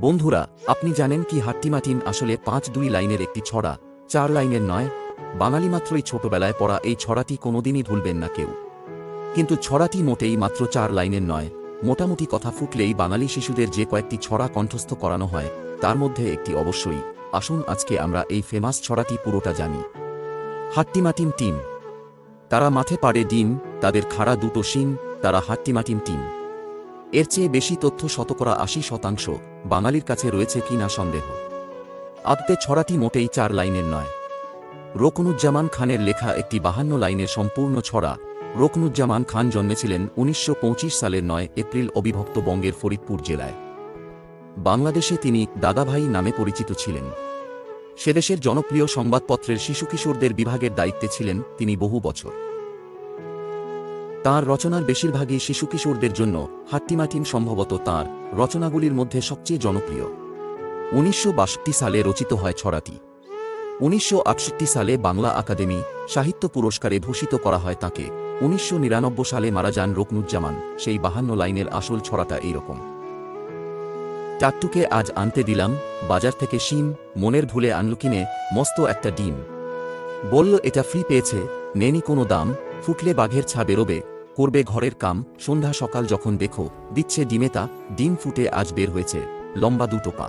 বন্ধুরা, আপনি জানেন কি হাট্টিমাটিম আসলে পাঁচ দুই লাইনের একটি ছড়া, চার লাইনের নয়? বাঙালি মাত্রই ছোটবেলায় পড়া এই ছড়াটি কোনোদিনই ভুলবেন না কেউ। কিন্তু ছড়াটি মোটেই মাত্র চার লাইনের নয়। মোটামুটি কথা ফুটলেই বাঙালি শিশুদের যে কয়েকটি ছড়া কণ্ঠস্থ করানো হয়, তার মধ্যে একটি অবশ্যই। আসুন আজকে আমরা এই ফেমাস ছড়াটি পুরোটা জানি। হাট্টিমাটিম টিম তারা মাঠে পাড়ে ডিম, তাদের খাড়া দুটো শিং, তারা হাট্টিমাটিম টিম এর চেয়ে বেশি তথ্য শতকরা আশি শতাংশ বাঙালির কাছে রয়েছে কি না সন্দেহ। আদতে ছড়াটি মোটেই চার লাইনের নয়। রোকনুজ্জামান খানের লেখা একটি বাহান্ন লাইনের সম্পূর্ণ ছড়া রোকনুজ্জামান খান জন্মেছিলেন উনিশশো পঁচিশ সালের নয় এপ্রিল অবিভক্ত বঙ্গের ফরিদপুর জেলায়। বাংলাদেশে তিনি দাদাভাই নামে পরিচিত ছিলেন। সেদেশের জনপ্রিয় সংবাদপত্রের শিশু কিশোরদের বিভাগের দায়িত্বে ছিলেন তিনি বহু বছর। তাঁর রচনার বেশিরভাগই শিশু কিশোরদের জন্য হাট্টিমাটিম সম্ভবত তাঁর রচনাগুলির মধ্যে সবচেয়ে জনপ্রিয়। উনিশশো সালে রচিত হয় ছড়াটি। উনিশশো আটষট্টি সালে বাংলা একাডেমি সাহিত্য পুরস্কারে ভূষিত করা হয় তাকে। উনিশশো নিরানব্বই সালে মারা যান রকনুজ্জামান। সেই বাহান্ন লাইনের আসল ছড়াটা এইরকম। টাট্টুকে আজ আনতে দিলাম, বাজার থেকে শিম, মনের ভুলে আনল কিনে মস্ত একটা ডিম। বলল, এটা ফ্রি পেয়েছে, নেনি কোনো দাম, ফুটলে বাঘের ছা বেরোবে। করবে ঘরের কাম, সন্ধ্যা সকাল যখন দেখো, দিচ্ছে ডিমেতা ডিম ফুটে আজ বের হয়েছে, লম্বা দুটো পা।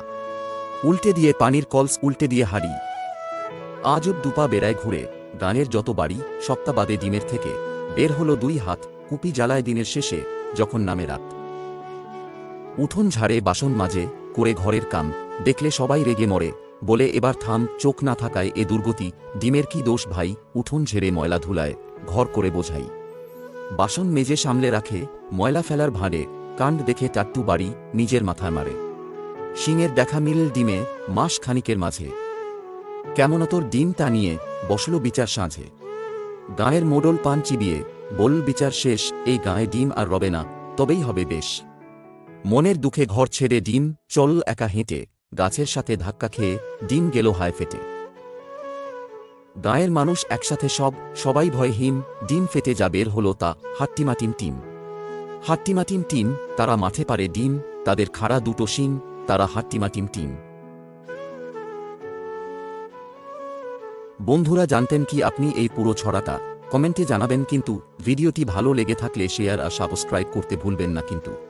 উল্টে দিয়ে পানির কলস উল্টে দিয়ে হাড়ি। আজব দুপা বেড়ায় ঘুরে, গানের যত বাড়ি, সপ্তাহ বাদে ডিমের থেকে। বের হলো দুই হাত, কুপি জ্বালায় দিনের শেষে, যখন নামে রাত। উঠোন ঝাড়ে, বাসন মাঝে করে ঘরের কাম, দেখলে সবাই রেগে মরে, বলে এবার থাম, চোখ না থাকায় এ দুর্গতি, ডিমের কি দোষ ভাই, উঠোন ঝেড়ে ময়লা ধুলায়, ঘর করে বোঝাই। বাসন মেজে সামলে রাখে, ময়লা ফেলার ভাঁড়ে, কাণ্ড দেখে টাট্টু বাড়ি, নিজের মাথায় মারে। শিঙের দেখা মিল ডিমে, মাস খানিকের মাঝে। কেমনতর ডিম তা নিয়ে বসল বিচার সাঁঝে। গায়ের মোডল পান চিবিয়ে, বল বিচার শেষ, এই গায়ে ডিম আর রবে না, তবেই হবে বেশ। মনের দুঃখে ঘর ছেড়ে ডিম, চল একা হেঁটে, গাছের সাথে ধাক্কা খেয়ে, ডিম গেল হায় ফেটে। গায়ের মানুষ একসাথে সব, সবাই ভয়হীন ডিম ফেটে যা বের হলো তা হাট্টিমাটিম টিম। হাট্টিমাটিম টিম, তারা মাঠে পারে ডিম, তাদের খাড়া দুটো শিং, তারা হাট্টিমাটিম টিম। বন্ধুরা জানতেন কি আপনি এই পুরো ছড়াটা? কমেন্টে জানাবেন কিন্তু, ভিডিওটি ভালো লেগে থাকলে শেয়ার আর সাবস্ক্রাইব করতে ভুলবেন না কিন্তু।